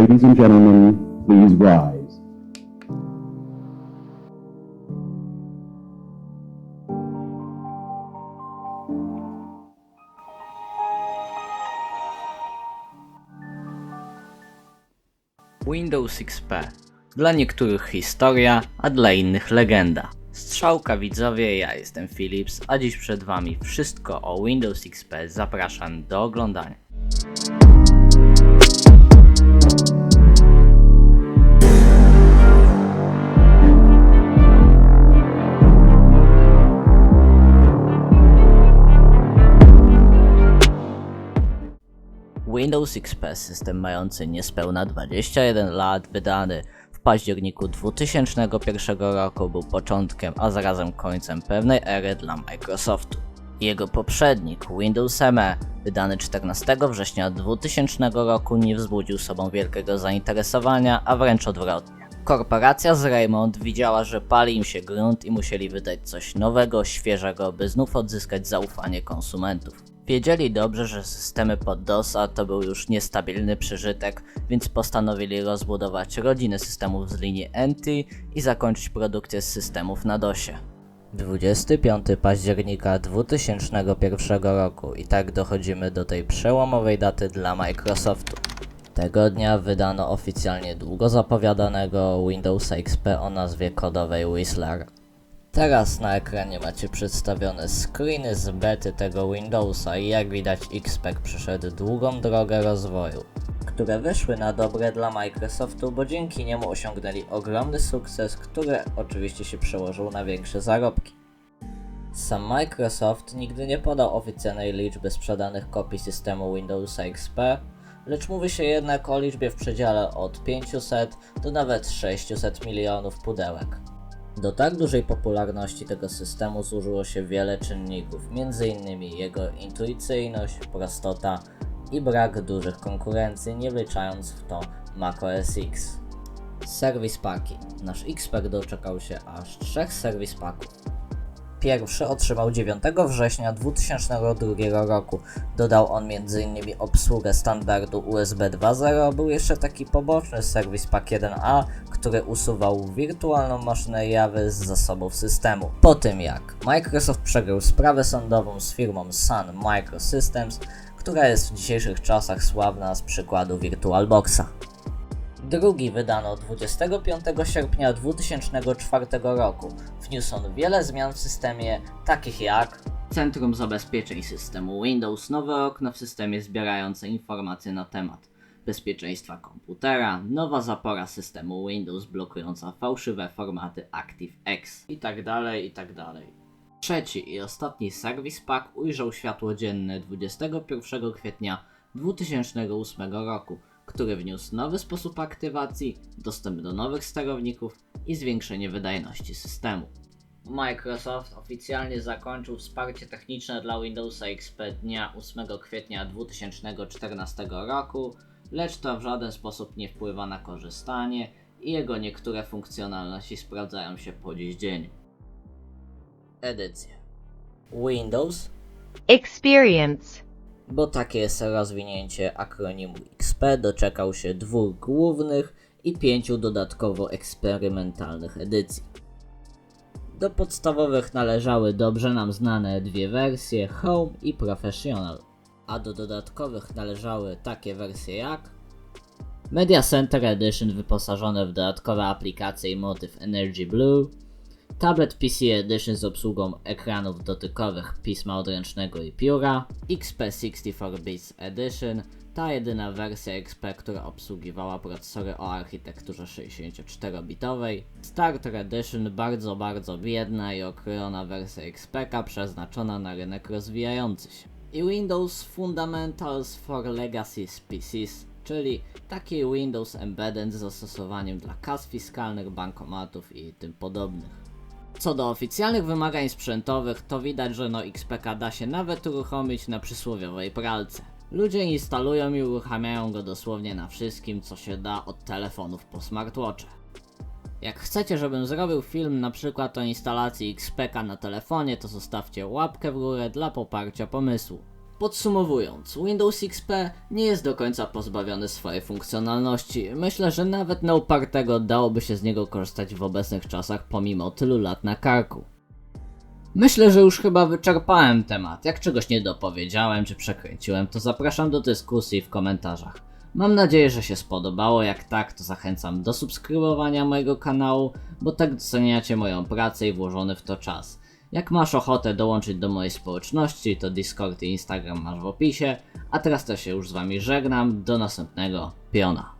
Ladies and gentlemen, please rise. Windows XP. Dla niektórych historia, a dla innych legenda. Strzałka widzowie, ja jestem Philips, a dziś przed wami wszystko o Windows XP. Zapraszam do oglądania. Windows XP, system mający niespełna 21 lat, wydany w październiku 2001 roku, był początkiem, a zarazem końcem pewnej ery dla Microsoftu. Jego poprzednik, Windows ME, wydany 14 września 2000 roku, nie wzbudził sobą wielkiego zainteresowania, a wręcz odwrotnie. Korporacja z Raymond widziała, że pali im się grunt i musieli wydać coś nowego, świeżego, by znów odzyskać zaufanie konsumentów. Wiedzieli dobrze, że systemy pod DOSa to był już niestabilny przeżytek, więc postanowili rozbudować rodzinę systemów z linii NT i zakończyć produkcję systemów na DOSie. 25 października 2001 roku i tak dochodzimy do tej przełomowej daty dla Microsoftu. Tego dnia wydano oficjalnie długo zapowiadanego Windows XP o nazwie kodowej Whistler. Teraz na ekranie macie przedstawione screeny z bety tego Windowsa i jak widać XPEC przeszedł długą drogę rozwoju, które wyszły na dobre dla Microsoftu, bo dzięki niemu osiągnęli ogromny sukces, który oczywiście się przełożył na większe zarobki. Sam Microsoft nigdy nie podał oficjalnej liczby sprzedanych kopii systemu Windowsa XP, lecz mówi się jednak o liczbie w przedziale od 500 do nawet 600 milionów pudełek. Do tak dużej popularności tego systemu zużyło się wiele czynników, m.in. jego intuicyjność, prostota i brak dużych konkurencji, nie wliczając w to macOS X. Serwis paki. Nasz Xpack doczekał się aż trzech serwis paków. Pierwszy otrzymał 9 września 2002 roku. Dodał on m.in. obsługę standardu USB 2.0. Był jeszcze taki poboczny serwis Pack 1A, który usuwał wirtualną maszynę Java z zasobów systemu. Po tym jak Microsoft przegrał sprawę sądową z firmą Sun Microsystems, która jest w dzisiejszych czasach sławna z przykładu VirtualBoxa. Drugi wydano 25 sierpnia 2004 roku. Wniósł on wiele zmian w systemie, takich jak Centrum Zabezpieczeń Systemu Windows, nowe okno w systemie zbierające informacje na temat bezpieczeństwa komputera, nowa zapora systemu Windows blokująca fałszywe formaty ActiveX i tak dalej, i tak. Trzeci i ostatni serwis pack ujrzał światło dzienne 21 kwietnia 2008 roku, który wniósł nowy sposób aktywacji, dostęp do nowych sterowników i zwiększenie wydajności systemu. Microsoft oficjalnie zakończył wsparcie techniczne dla Windowsa XP dnia 8 kwietnia 2014 roku, lecz to w żaden sposób nie wpływa na korzystanie i jego niektóre funkcjonalności sprawdzają się po dziś dzień. Edycje Windows experience, bo takie jest rozwinięcie akronimu XP, doczekał się dwóch głównych i pięciu dodatkowo eksperymentalnych edycji. Do podstawowych należały dobrze nam znane dwie wersje Home i Professional, a do dodatkowych należały takie wersje jak Media Center Edition wyposażone w dodatkowe aplikacje i motyw Energy Blue, Tablet PC Edition z obsługą ekranów dotykowych, pisma odręcznego i pióra, XP64 Bits Edition, ta jedyna wersja XP, która obsługiwała procesory o architekturze 64-bitowej, Starter Edition bardzo bardzo biedna i okrojona wersja XPK przeznaczona na rynek rozwijający się. I Windows Fundamentals for Legacy PCs, czyli taki Windows Embedded z zastosowaniem dla kas fiskalnych, bankomatów i tym podobnych. Co do oficjalnych wymagań sprzętowych, to widać, że no XPK da się nawet uruchomić na przysłowiowej pralce. Ludzie instalują i uruchamiają go dosłownie na wszystkim, co się da od telefonów po smartwatche. Jak chcecie, żebym zrobił film na przykład o instalacji XPK na telefonie, to zostawcie łapkę w górę dla poparcia pomysłu. Podsumowując, Windows XP nie jest do końca pozbawiony swojej funkcjonalności. Myślę, że nawet na upartego dałoby się z niego korzystać w obecnych czasach pomimo tylu lat na karku. Myślę, że już chyba wyczerpałem temat. Jak czegoś nie dopowiedziałem czy przekręciłem, to zapraszam do dyskusji w komentarzach. Mam nadzieję, że się spodobało. Jak tak, to zachęcam do subskrybowania mojego kanału, bo tak doceniacie moją pracę i włożony w to czas. Jak masz ochotę dołączyć do mojej społeczności, to Discord i Instagram masz w opisie. A teraz to się już z wami żegnam. Do następnego piona.